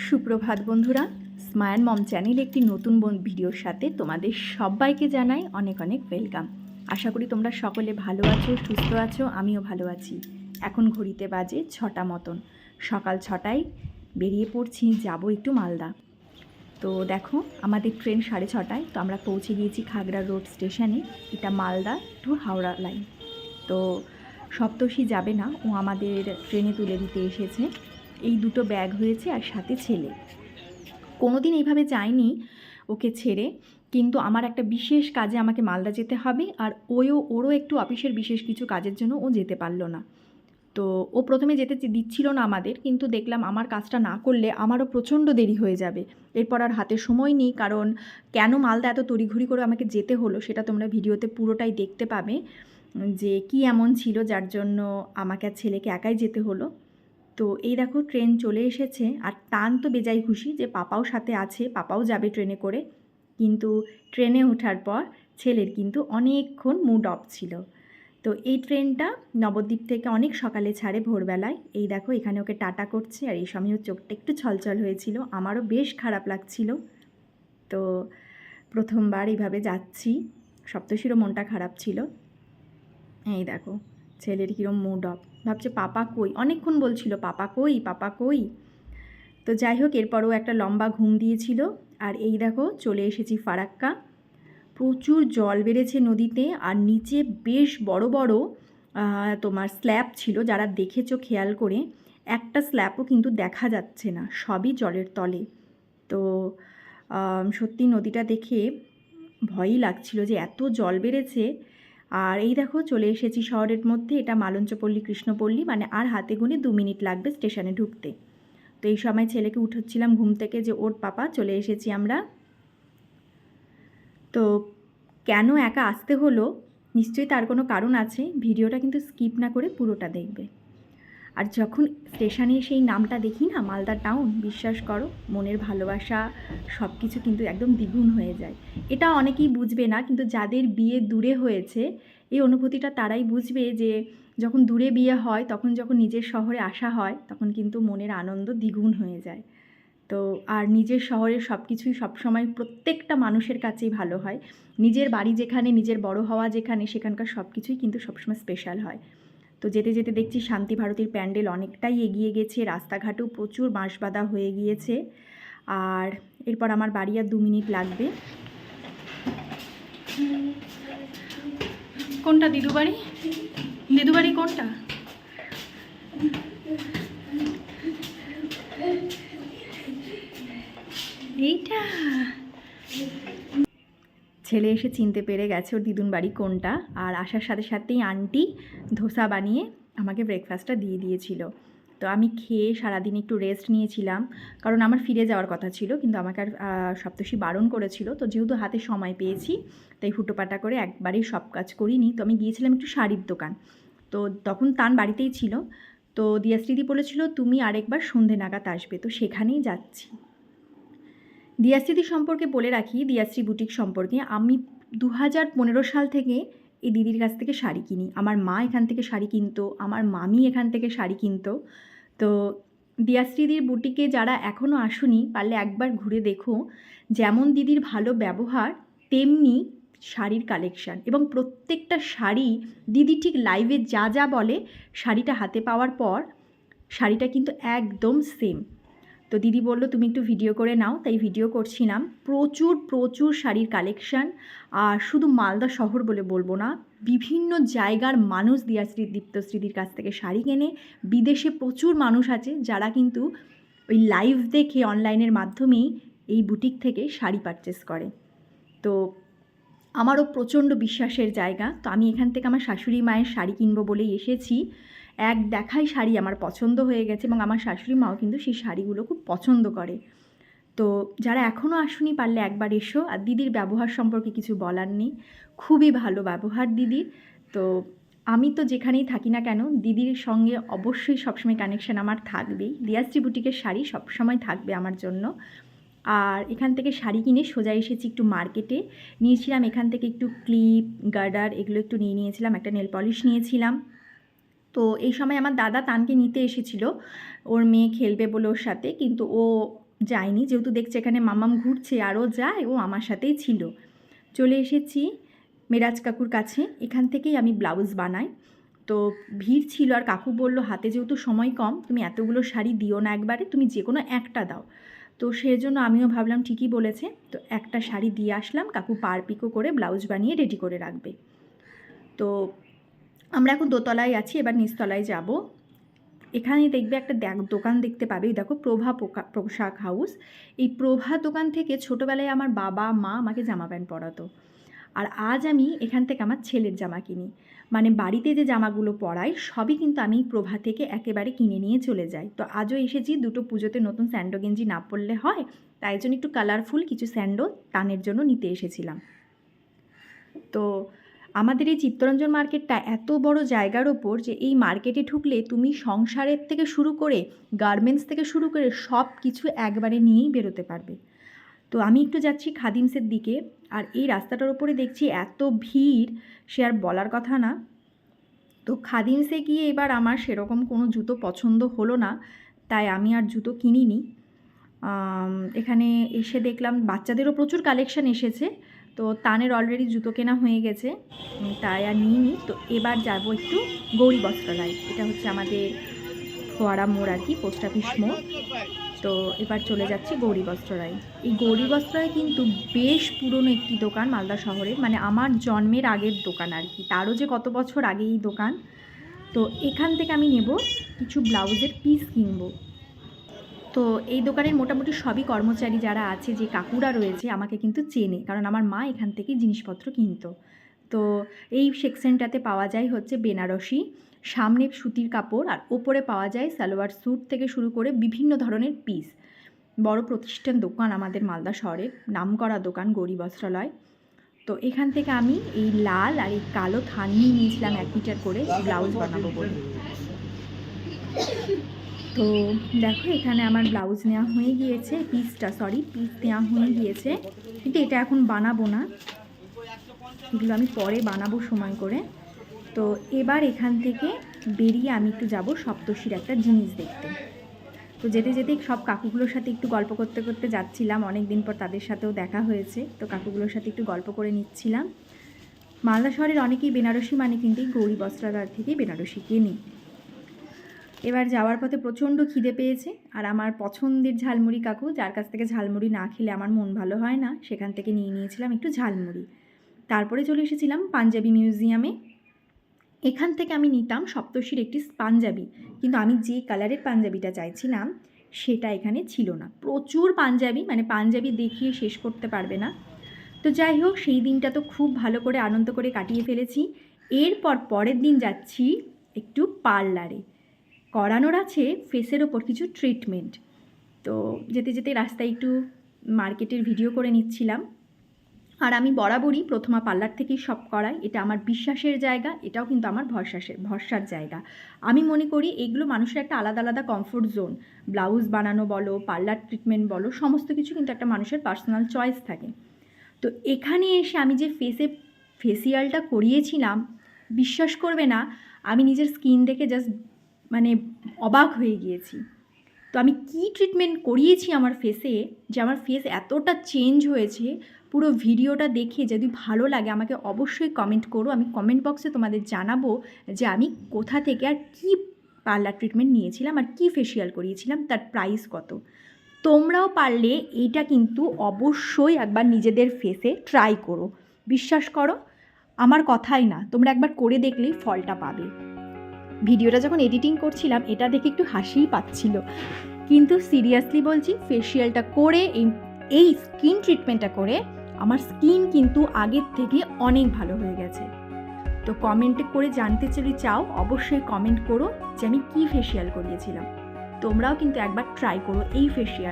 সুপ্রভাত বন্ধুরা, স্মায়ান মম চ্যানেল একটি নতুন ভিডিওর সাথে তোমাদের সবাইকে জানাই অনেক অনেক ওয়েলকাম। আশা করি তোমরা সকলে ভালো আছো, সুস্থ আছো, আমিও ভালো আছি। এখন ঘড়িতে বাজে ছটা মতন। সকাল ছটায় বেরিয়ে পড়ছি, যাব একটু মালদা। তো দেখো, আমাদের ট্রেন সাড়ে ছটায়, তো আমরা পৌঁছে গিয়েছি খাগড়া রোড স্টেশনে। এটা মালদা টু হাওড়া লাইন। তো সপ্তর্ষি যাবে না, ও আমাদের ট্রেনে তুলে দিতে এসেছে। এই দুটো ব্যাগ হয়েছে আর সাথে ছেলে। কোনোদিন এইভাবে যায়নি ওকে ছেড়ে, কিন্তু আমার একটা বিশেষ কাজে আমাকে মালদা যেতে হবে আর ওও ওরও একটু অফিসের বিশেষ কিছু কাজের জন্য ও যেতে পারল না। তো ও প্রথমে যেতে দিচ্ছিল না আমাদের, কিন্তু দেখলাম আমার কাজটা না করলে আমারও প্রচণ্ড দেরি হয়ে যাবে। এরপর আর হাতে সময় নেই, কারণ কেন মালদা এত তড়িঘড়ি করে আমাকে যেতে হলো সেটা তোমরা ভিডিওতে পুরোটাই দেখতে পাবে যে কি এমন ছিল যার জন্য আমাকে আর ছেলেকে একাই যেতে হলো। তো এই দেখো ট্রেন চলে এসেছে আর টান তো বেজাই খুশি যে পাপাও সাথে আছে, পাপাও যাবে ট্রেনে করে। কিন্তু ট্রেনে ওঠার পর ছেলের কিন্তু অনেকক্ষণ মুড অফ ছিল। তো এই ট্রেনটা নবদ্বীপ থেকে অনেক সকালে ছাড়ে ভোরবেলায়। এই দেখো এখানে ওকে টাটা করছে আর এই সময় ওর চোখটা একটু ছলছল হয়েছিল, আমারও বেশ খারাপ লাগছিল। তো প্রথমবার এইভাবে যাচ্ছি সপ্তশীরও মনটা খারাপ ছিল। এই দেখো ছেলের কীরম মুড অফ ভাবছে, পাপা কই? অনেকক্ষণ বলছিল, পাপা কই পাপা কই? তো যাই হোক, এরপরও একটা লম্বা ঘুম দিয়েছিল। আর এই দেখো, চলে এসেছি ফারাক্কা। প্রচুর জল বেড়েছে নদীতে, আর নিচে বেশ বড় বড় তোমার স্ল্যাব ছিল, যারা দেখেছ খেয়াল করে। একটা স্ল্যাবও কিন্তু দেখা যাচ্ছে না, সবই জলের তলে। তো সত্যি নদীটা দেখে ভয়ই লাগছিল যে এত জল বেড়েছে। আর এই দেখো চলে এসেছি শহরের মধ্যে, এটা মালঞ্চপল্লী, কৃষ্ণপল্লী মানে আর হাতে গুনে দু মিনিট লাগবে স্টেশনে ঢুকতে। তো এই সময় ছেলেকে উঠোচ্ছিলাম ঘুম থেকে যে, ওর পাপা, চলে এসেছি আমরা। তো কেন একা আসতে হলো? নিশ্চয়ই তার কোনো কারণ আছে। ভিডিওটা কিন্তু স্কিপ না করে পুরোটা দেখবে। আর যখন স্টেশনে সেই নামটা দেখি না, মালদা টাউন, বিশ্বাস করো, মনের ভালোবাসা সব কিছু কিন্তু একদম দ্বিগুণ হয়ে যায়। এটা অনেকেই বুঝবে না, কিন্তু যাদের বিয়ে দূরে হয়েছে, এই অনুভূতিটা তারাই বুঝবে যে যখন দূরে বিয়ে হয়, তখন যখন নিজের শহরে আসা হয়, তখন কিন্তু মনের আনন্দ দ্বিগুণ হয়ে যায়। তো আর নিজের শহরের সব কিছুই সবসময় প্রত্যেকটা মানুষের কাছেই ভালো হয়। নিজের বাড়ি যেখানে, নিজের বড় হওয়া যেখানে, সেখানকার সব কিছুই কিন্তু সবসময় স্পেশাল হয়। তো যেতে যেতে দেখছি শান্তি ভারতীর প্যান্ডেল অনেকটাই এগিয়ে গেছে, রাস্তাঘাটেও প্রচুর বাঁশবাঁধা হয়ে গিয়েছে। আর এরপর আমার বাড়ি আর দু মিনিট লাগবে। কোনটা দিদু বাড়ি দিদু বাড়ি কোনটা? এইটা। ছেলে এসে চিনতে পেরে গেছে ওর দিদুন বাড়ি কোনটা। আর আসার সাথে সাথেই আন্টি ধোসা বানিয়ে আমাকে ব্রেকফাস্টটা দিয়ে দিয়েছিল। তো আমি খেয়ে সারাদিন একটু রেস্ট নিয়েছিলাম। কারণ আমার ফিরে যাওয়ার কথা ছিল কিন্তু আমাকে আর আহ, সপ্তর্ষি বারণ করেছিল। তো যেহেতু হাতে সময় পেয়েছি তাই হুটোপাটা করে একবারেই সব কাজ করিনি। তো আমি গিয়েছিলাম একটু শাড়ির দোকান। তো তখন তান বাড়িতেই ছিল। তো দিয়াশ্রীদি বলেছিল তুমি আরেকবার সন্ধে নাগাদ আসবে তো সেখানেই যাচ্ছি। দিয়াশ্রীদি সম্পর্কে বলে রাখি, দিয়াশ্রী বুটিক সম্পর্কে আমি দু হাজার পনেরো সাল থেকে এই দিদির কাছ থেকে শাড়ি কিনি। আমার মা এখান থেকে শাড়ি কিনতো, আমার মামি এখান থেকে শাড়ি কিনতো। তো দিয়াশ্রীদির বুটিকে যারা এখনও আসুনি, পারলে একবার ঘুরে দেখো, যেমন দিদির ভালো ব্যবহার, তেমনি শাড়ির কালেকশান এবং প্রত্যেকটা শাড়ি দিদি ঠিক লাইভে যা যা বলে শাড়িটা হাতে পাওয়ার পর, শাড়িটা কিন্তু একদম সেম তো দিদি বলল, তুমি একটু ভিডিও করে নাও। তাই ভিডিও করছিলাম। প্রচুর প্রচুর শাড়ির কালেকশান আর শুধু মালদা শহর বলে বলব না, বিভিন্ন জায়গার মানুষ দিয়াশ্রী দীপ্তশ্রীদির কাছ থেকে শাড়ি কেনে। বিদেশে প্রচুর মানুষ আছে যারা কিন্তু ওই লাইভ দেখে অনলাইনের মাধ্যমেই এই বুটিক থেকে শাড়ি পারচেস করে। তো আমারও প্রচণ্ড বিশ্বাসের জায়গা। তো আমি এখান থেকে আমার শাশুড়ি মায়ের শাড়ি কিনবো বলেই এসেছি। এক দেখাই শাড়ি আমার পছন্দ হয়ে গেছে এবং আমার শাশুড়ি মাও কিন্তু সেই শাড়িগুলো খুব পছন্দ করে। তো যারা এখনও আসুনি পারলে একবার এসো। আর দিদির ব্যবহার সম্পর্কে কিছু বলার নেই। খুবই ভালো ব্যবহার দিদির। তো আমি তো যেখানেই থাকি না কেন, দিদির সঙ্গে অবশ্যই সবসময় কানেকশান আমার থাকবেই। দিয়াশ্রী বুটিকের শাড়ি সবসময় থাকবে আমার জন্য। আর এখান থেকে শাড়ি কিনে সোজা এসেছি একটু মার্কেটে। নিয়েছিলাম এখান থেকে একটু ক্লিপ, গার্ডার এগুলো একটু নিয়ে নিয়েছিলাম, একটা নেল পলিশ নিয়েছিলাম। তো এই সময় আমার দাদা তানকে নিতে এসেছিল। ওর মেয়ে খেলবে বলে ওর সাথে, কিন্তু ও যায়নি। যেহেতু দেখছে এখানে মামাম ঘুরছে আরও যায়, ও আমার সাথেই ছিল। চলে এসেছি মেরাজ কাকুর কাছে। এখান থেকেই আমি ব্লাউজ বানাই। তো ভিড় ছিল, আর কাকু বলল, হাতে যেহেতু সময় কম, তুমি এতগুলো শাড়ি দিও না একবারে, তুমি যে কোনো একটা দাও। তো সেজন্য আমিও ভাবলাম, ঠিকই বলেছে, তো একটা শাড়ি দিয়ে আসলাম। কাকু পার পিকো করে ব্লাউজ বানিয়ে রেডি করে রাখবে। তো আমরা এখন দোতলায় আছি, এবার নিচতলায় যাব। এখানে দেখবে একটা দেখ- দোকান দেখতে পাবে। দেখো, প্রভা পোশাক হাউস। এই প্রভা দোকান থেকে ছোটোবেলায় আমার বাবা, মা আমাকে জামা প্যান্ট পরাতো। আর আজ আমি এখান থেকে আমার ছেলের জামা কিনি। মানে বাড়িতে যে জামাগুলো পরাই, সবই কিন্তু আমি প্রভা থেকে একেবারে কিনে নিয়ে চলে যাই। তো আজও এসেছি, দুটো পুজোতে নতুন স্যান্ডো গেঞ্জি না পরলে হয়, তাই জন্য একটু কালারফুল কিছু স্যান্ডো টানের জন্য নিতে এসেছিলাম। তো আমাদের এই চিত্তরঞ্জন মার্কেটটা এত বড় জায়গার ওপর যে এই মার্কেটে ঢুকলে তুমি সংসারের থেকে শুরু করে গার্মেন্টস থেকে শুরু করে সব কিছু একবারে নিয়েই বেরোতে পারবে। তো আমি একটু যাচ্ছি খাদিমসের দিকে আর এই রাস্তাটার ওপরে দেখছি এত ভিড়, সে আর বলার কথা না। তো খাদিমসে গিয়ে এবার আমার সেরকম কোনো জুতো পছন্দ হলো না, তাই আমি আর জুতো কিনিনি। এখানে এসে দেখলাম বাচ্চাদেরও প্রচুর কালেকশন এসেছে। তো তানের অলরেডি জুতো কেনা হয়ে গেছে তাই আর নিইনি। তো এবার যাব একটু গৌরী বস্ত্রালয়। এটা হচ্ছে আমাদের ফোয়ারা মোড় আর কি পোস্ট অফিস মোড়। তো এবার চলে যাচ্ছি গৌরী বস্ত্রালয়। এই গৌরী বস্ত্রালয় কিন্তু বেশ পুরনো একটি দোকান মালদা শহরে মানে আমার জন্মের আগের দোকান আর কি। তারও যে কত বছর আগে এই দোকান। তো এখান থেকে আমি নেব কিছু ব্লাউজের পিস কিনবো। তো এই দোকানের মোটামুটি সবই কর্মচারী যারা আছে, যে কাকুরা রয়েছে, আমাকে কিন্তু চেনে। কারণ আমার মা এখান থেকেই জিনিসপত্র কিনতো। তো এই সেকশনটাতে পাওয়া যায় হচ্ছে বেনারসি, সামনে সুতির কাপড়, আর ওপরে পাওয়া যায় সালোয়ার স্যুট থেকে শুরু করে বিভিন্ন ধরনের পিস। বড় প্রতিষ্ঠান দোকান আমাদের মালদা শহরের নামকরা দোকান গৌরী বস্ত্রালয়। তো এখান থেকে আমি এই লাল আর এই কালো থানিয়ে নিয়েছিলাম এক মিটার করে, ব্লাউজ বানাবো বলে। তো দেখো, এখানে আমার ব্লাউজ নেওয়া হয়ে গিয়েছে পিসটা সরি পিস নেওয়া হয়ে গিয়েছে। কিন্তু এটা এখন বানাবো না। এগুলো আমি পরে বানাবো সময় করে। তো এবার এখান থেকে বেরিয়ে আমি একটু যাব সপ্তর্ষির একটা জিনিস দেখতে। তো যেতে যেতে সব কাকুগুলোর সাথে একটু গল্প করতে করতে যাচ্ছিলাম। অনেক দিন পর তাদের সাথেও দেখা হয়েছে। তো কাকুগুলোর সাথে একটু গল্প করে নিচ্ছিলাম। মালদা শহরের অনেকেই বেনারসি মানে কিন্তু গৌরী বস্ত্রাগার থেকেই বেনারসি কেনে। এবার যাওয়ার পথে প্রচণ্ড খিদে পেয়েছে আর আমার পছন্দের ঝালমুড়ি কাকু, যার কাছ থেকে ঝালমুড়ি না খেলে আমার মন ভালো হয় না, সেখান থেকে নিয়ে নিয়েছিলাম একটু ঝালমুড়ি। তারপরে চলে এসেছিলাম পাঞ্জাবি মিউজিয়ামে। এখান থেকে আমি নিতাম সপ্তর্ষির একটি পাঞ্জাবি, কিন্তু আমি যে কালারের পাঞ্জাবিটা চাইছিলাম, সেটা এখানে ছিল না। প্রচুর পাঞ্জাবি মানে পাঞ্জাবি দেখিয়ে শেষ করতে পারবে না। তো যাই হোক, সেই দিনটা তো খুব ভালো করে আনন্দ করে কাটিয়ে ফেলেছি। এরপর পরের দিন যাচ্ছি একটু পার্লারে। করানোর আছে ফেসের ওপর কিছু ট্রিটমেন্ট তো যেতে যেতে রাস্তায় একটু মার্কেটের ভিডিও করে নিচ্ছিলাম। আর আমি বরাবরই প্রথমা পার্লার থেকেই সব করাই। এটা আমার বিশ্বাসের জায়গা, এটাও কিন্তু আমার ভরসাসের ভরসার জায়গা। আমি মনে করি এগুলো মানুষের একটা আলাদা আলাদা কমফোর্ট জোন ব্লাউজ বানানো বলো পার্লার ট্রিটমেন্ট বলো, সমস্ত কিছু কিন্তু একটা মানুষের পার্সোনাল চয়েস থাকে। তো এখানে এসে আমি যে ফেসে ফেসিয়ালটা করিয়েছিলাম, বিশ্বাস করবে না, আমি নিজের স্কিন দেখে জাস্ট মানে অবাক হয়ে গিয়েছি। তো আমি কি ট্রিটমেন্ট করিয়েছি আমার ফেসে যে আমার ফেস এতটা চেঞ্জ হয়েছে, পুরো ভিডিওটা দেখে যদি ভালো লাগে আমাকে অবশ্যই কমেন্ট করো। আমি কমেন্ট বক্সে তোমাদের জানাব যে আমি কোথা থেকে আর কী পার্লার ট্রিটমেন্ট নিয়েছিলাম আর কী ফেসিয়াল করিয়েছিলাম, তার প্রাইস কত। তোমরাও পারলে এইটা কিন্তু অবশ্যই একবার নিজেদের ফেসে ট্রাই করো। বিশ্বাস করো, আমার কথাই না, তোমরা একবার করে দেখলেই ফলটা পাবে। ভিডিওটা যখন এডিটিং করছিলাম, এটা দেখে একটু হাসিই পাচ্ছিল। কিন্তু সিরিয়াসলি বলছি ফেসিয়ালটা করে, এই এই স্কিন ট্রিটমেন্টটা করে, আমার স্কিন কিন্তু আগের থেকে অনেক ভালো হয়ে গেছে। তো কমেন্টে করে জানতে যদি চাও, অবশ্যই কমেন্ট করো যে আমি কী ফেসিয়াল করিয়েছিলাম। তোমরাও কিন্তু একবার ট্রাই করো এই ফেসিয়াল